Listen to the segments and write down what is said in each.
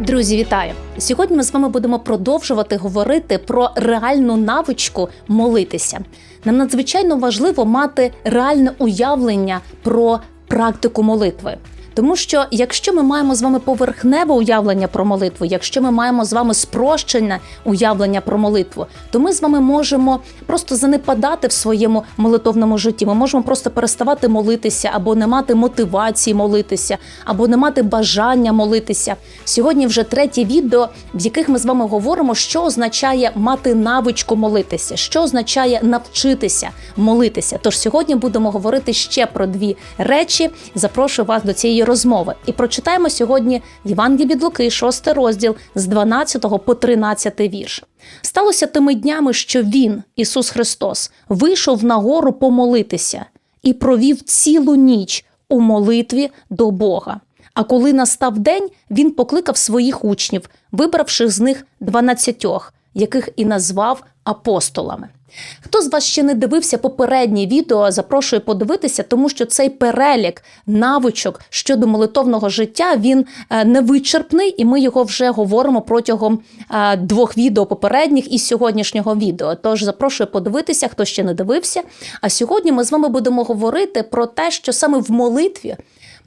Друзі, вітаю! Сьогодні ми з вами будемо продовжувати говорити про реальну навичку молитися. Нам надзвичайно важливо мати реальне уявлення про практику молитви. Тому що якщо ми маємо з вами поверхневе уявлення про молитву, якщо ми маємо з вами спрощене уявлення про молитву, то ми з вами можемо просто занепадати в своєму молитовному житті. Ми можемо просто переставати молитися, або не мати мотивації молитися, або не мати бажання молитися. Сьогодні вже третє відео, в яких ми з вами говоримо, що означає мати навичку молитися, що означає навчитися молитися. Тож сьогодні будемо говорити ще про дві речі. Запрошую вас до цієї розмови. І прочитаємо сьогодні Євангеліє від Луки, 6 розділ з 12 по 13 вірш. Сталося тими днями, що він, Ісус Христос, вийшов на гору помолитися і провів цілу ніч у молитві до Бога. А коли настав день, він покликав своїх учнів, вибравши з них дванадцятьох, яких і назвав апостолами. Хто з вас ще не дивився попереднє відео, запрошую подивитися, тому що цей перелік навичок щодо молитовного життя він е, невичерпний, і ми його вже говоримо протягом е, двох відео попередніх і сьогоднішнього відео. Тож запрошую подивитися, хто ще не дивився. А сьогодні ми з вами будемо говорити про те, що саме в молитві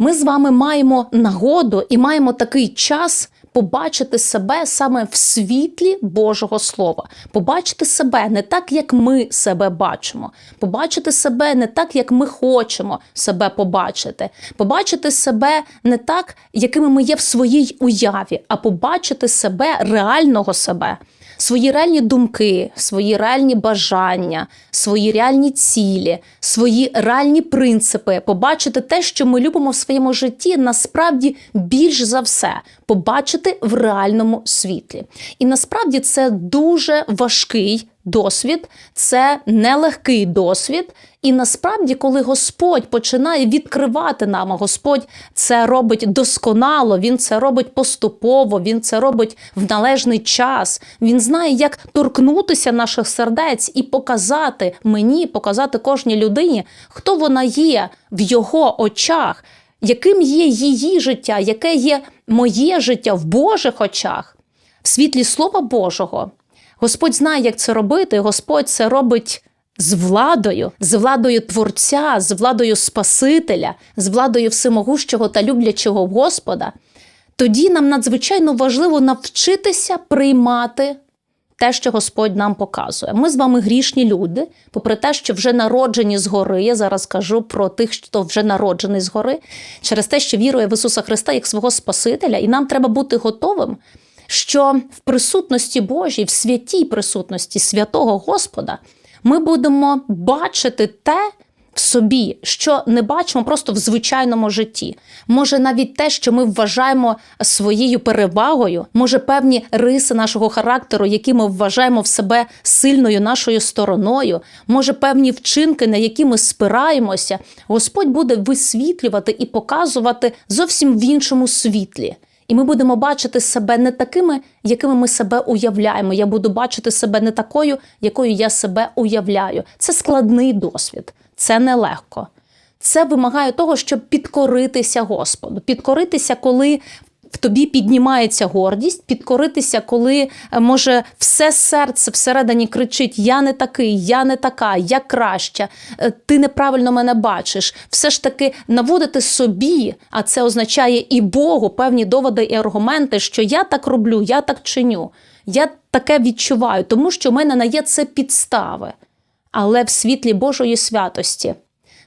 ми з вами маємо нагоду і маємо такий час побачити себе саме в світлі Божого Слова, побачити себе не так, як ми себе бачимо, побачити себе не так, як ми хочемо себе побачити, побачити себе не так, якими ми є в своїй уяві, а побачити себе реального себе свої реальні думки, свої реальні бажання, свої реальні цілі, свої реальні принципи, побачити те, що ми любимо в своєму житті, насправді більш за все побачити в реальному світлі. І насправді це дуже важкий досвід, це нелегкий досвід. І насправді, коли Господь починає відкривати нам, а Господь це робить досконало, Він це робить поступово, Він це робить в належний час. Він знає, як торкнутися наших сердець і показати мені, показати кожній людині, хто вона є в його очах, яким є її життя, яке є моє життя в Божих очах, в світлі Слова Божого. Господь знає, як це робити. Господь це робить з владою, з владою Творця, з владою Спасителя, з владою всемогущого та люблячого Господа. Тоді нам надзвичайно важливо навчитися приймати те, що Господь нам показує. Ми з вами грішні люди, попри те, що вже народжені згори. Я зараз кажу про тих, хто вже народжений згори, через те, що вірує в Ісуса Христа як свого Спасителя, і нам треба бути готовим що в присутності Божій, в святій присутності святого Господа, ми будемо бачити те в собі, що не бачимо просто в звичайному житті. Може, навіть те, що ми вважаємо своєю перевагою, може певні риси нашого характеру, які ми вважаємо в себе сильною нашою стороною, може певні вчинки, на які ми спираємося, Господь буде висвітлювати і показувати зовсім в іншому світлі. І ми будемо бачити себе не такими, якими ми себе уявляємо. Я буду бачити себе не такою, якою я себе уявляю. Це складний досвід, це нелегко. Це вимагає того, щоб підкоритися Господу, підкоритися, коли в тобі піднімається гордість, підкоритися, коли е, може все серце всередині кричить: Я не такий, я не така, я краща, е, ти неправильно мене бачиш. Все ж таки наводити собі, а це означає і Богу певні доводи і аргументи, що я так роблю, я так чиню, я таке відчуваю, тому що в мене на є це підстави. Але в світлі Божої святості,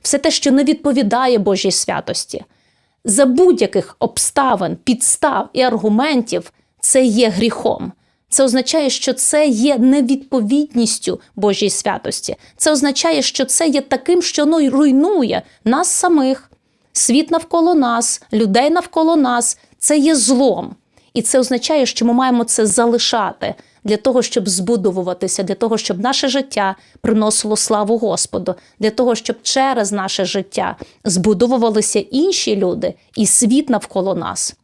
все те, що не відповідає Божій святості за будь-яких обставин, підстав і аргументів це є гріхом. Це означає, що це є невідповідністю Божій святості. Це означає, що це є таким, що ну, руйнує нас самих, світ навколо нас, людей навколо нас. Це є злом. І це означає, що ми маємо це залишати для того, щоб збудовуватися, для того, щоб наше життя приносило славу Господу, для того, щоб через наше життя збудовувалися інші люди і світ навколо нас.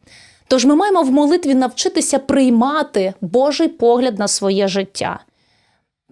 Тож ми маємо в молитві навчитися приймати Божий погляд на своє життя.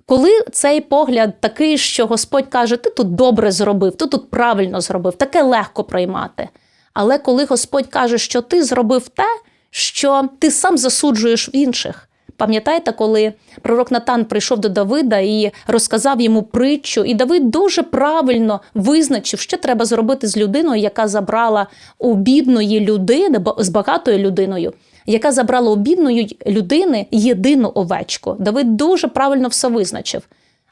Коли цей погляд такий, що Господь каже, ти тут добре зробив, ти тут правильно зробив, таке легко приймати. Але коли Господь каже, що ти зробив те, що ти сам засуджуєш в інших. Пам'ятаєте, коли пророк Натан прийшов до Давида і розказав йому притчу, і Давид дуже правильно визначив, що треба зробити з людиною, яка забрала у бідної людини, з багатою людиною, яка забрала у бідної людини єдину овечку. Давид дуже правильно все визначив.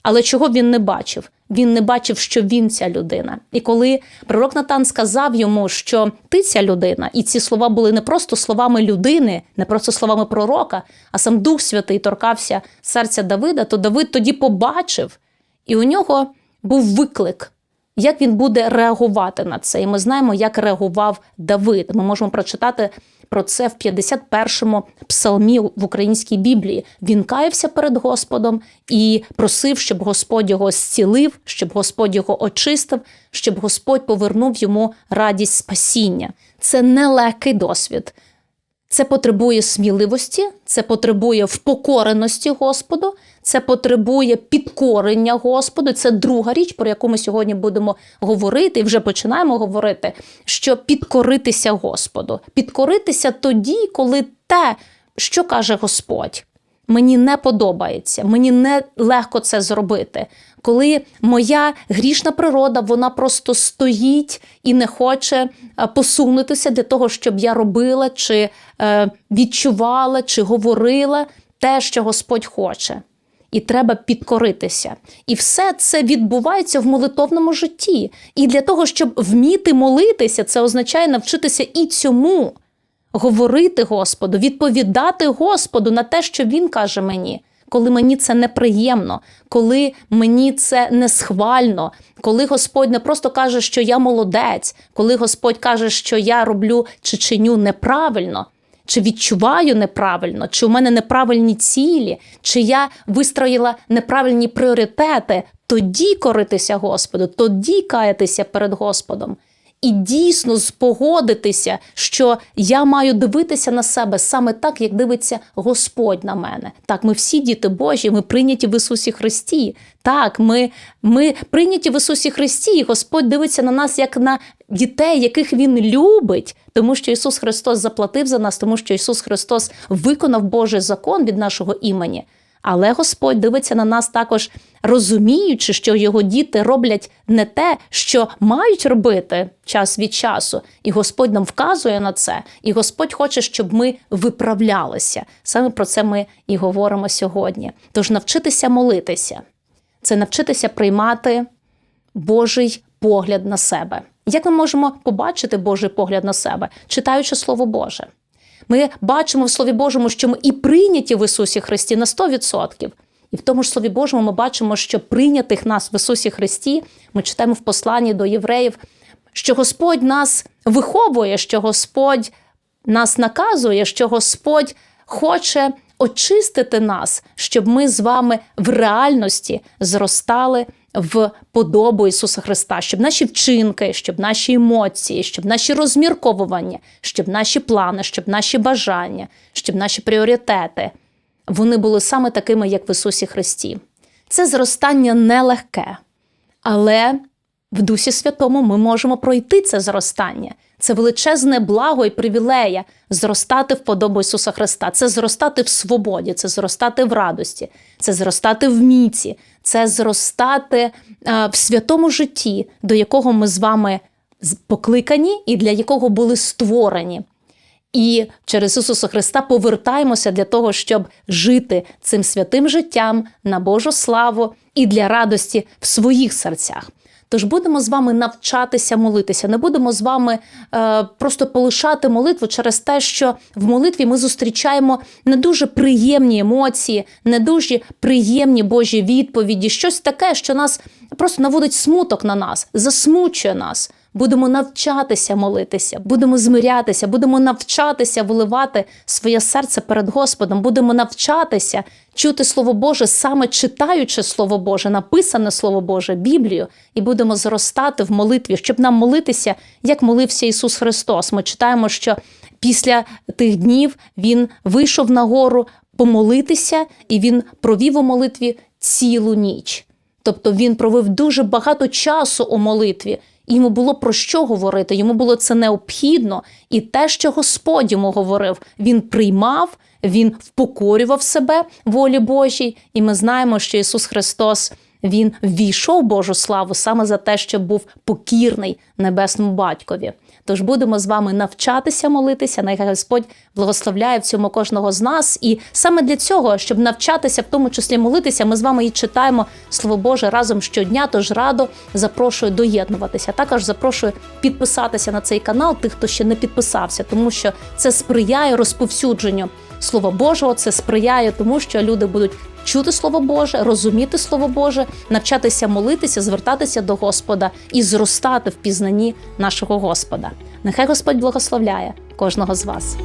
Але чого він не бачив? Він не бачив, що він ця людина. І коли пророк Натан сказав йому, що ти ця людина, і ці слова були не просто словами людини, не просто словами пророка, а сам Дух Святий торкався серця Давида, то Давид тоді побачив, і у нього був виклик. Як він буде реагувати на це? І ми знаємо, як реагував Давид. Ми можемо прочитати про це в 51-му псалмі в українській Біблії. Він каявся перед Господом і просив, щоб Господь його зцілив, щоб Господь його очистив, щоб Господь повернув йому радість спасіння. Це нелегкий досвід. Це потребує сміливості, це потребує впокореності Господу, це потребує підкорення Господу. Це друга річ, про яку ми сьогодні будемо говорити, і вже починаємо говорити, що підкоритися Господу. Підкоритися тоді, коли те, що каже Господь, мені не подобається, мені не легко це зробити. Коли моя грішна природа вона просто стоїть і не хоче е, посунутися для того, щоб я робила, чи е, відчувала, чи говорила те, що Господь хоче. І треба підкоритися. І все це відбувається в молитовному житті. І для того, щоб вміти молитися, це означає навчитися і цьому говорити Господу, відповідати Господу на те, що Він каже мені, коли мені це неприємно, коли мені це не схвально, коли Господь не просто каже, що я молодець, коли Господь каже, що я роблю чи чиню неправильно. Чи відчуваю неправильно, чи у мене неправильні цілі, чи я вистроїла неправильні пріоритети, тоді коритися Господу, тоді каятися перед Господом. І дійсно спогодитися, що я маю дивитися на себе саме так, як дивиться Господь на мене. Так, ми всі діти Божі, ми прийняті в Ісусі Христі. Так, ми, ми прийняті в Ісусі Христі, і Господь дивиться на нас як на дітей, яких Він любить, тому що Ісус Христос заплатив за нас, тому що Ісус Христос виконав Божий закон від нашого імені. Але Господь дивиться на нас також, розуміючи, що його діти роблять не те, що мають робити час від часу, і Господь нам вказує на це, і Господь хоче, щоб ми виправлялися. Саме про це ми і говоримо сьогодні. Тож навчитися молитися це навчитися приймати Божий погляд на себе. Як ми можемо побачити Божий погляд на себе, читаючи Слово Боже? Ми бачимо в Слові Божому, що ми і прийняті в Ісусі Христі на 100%. І в тому ж Слові Божому ми бачимо, що прийнятих нас в Ісусі Христі, ми читаємо в посланні до євреїв, що Господь нас виховує, що Господь нас наказує, що Господь хоче очистити нас, щоб ми з вами в реальності зростали в подобу Ісуса Христа, щоб наші вчинки, щоб наші емоції, щоб наші розмірковування, щоб наші плани, щоб наші бажання, щоб наші пріоритети вони були саме такими, як в Ісусі Христі. Це зростання нелегке, але в Дусі Святому ми можемо пройти це зростання. Це величезне благо і привілея зростати в подобу Ісуса Христа. Це зростати в свободі, це зростати в радості, це зростати в міці, це зростати а, в святому житті, до якого ми з вами покликані і для якого були створені. І через Ісуса Христа повертаємося для того, щоб жити цим святим життям на Божу славу і для радості в своїх серцях. Тож будемо з вами навчатися молитися, не будемо з вами е, просто полишати молитву через те, що в молитві ми зустрічаємо не дуже приємні емоції, не дуже приємні Божі відповіді, щось таке, що нас просто наводить смуток на нас, засмучує нас. Будемо навчатися молитися, будемо змирятися, будемо навчатися виливати своє серце перед Господом, будемо навчатися чути Слово Боже, саме читаючи Слово Боже, написане Слово Боже, Біблію, і будемо зростати в молитві, щоб нам молитися, як молився Ісус Христос. Ми читаємо, що після тих днів Він вийшов на гору помолитися, і Він провів у молитві цілу ніч. Тобто він провів дуже багато часу у молитві. Йому було про що говорити. Йому було це необхідно. І те, що Господь йому говорив, він приймав, він впокорював себе волі Божій. І ми знаємо, що Ісус Христос. Він ввійшов Божу славу саме за те, що був покірний небесному батькові. Тож будемо з вами навчатися молитися. Нехай Господь благословляє в цьому кожного з нас. І саме для цього, щоб навчатися, в тому числі молитися, ми з вами і читаємо Слово Боже разом щодня. Тож радо запрошую доєднуватися. Також запрошую підписатися на цей канал, тих, хто ще не підписався, тому що це сприяє розповсюдженню Слова Божого. Це сприяє тому, що люди будуть чути Слово Боже, розуміти Слово Боже, навчатися молитися, звертатися до Господа і зростати в пізнанні нашого Господа. Нехай Господь благословляє кожного з вас.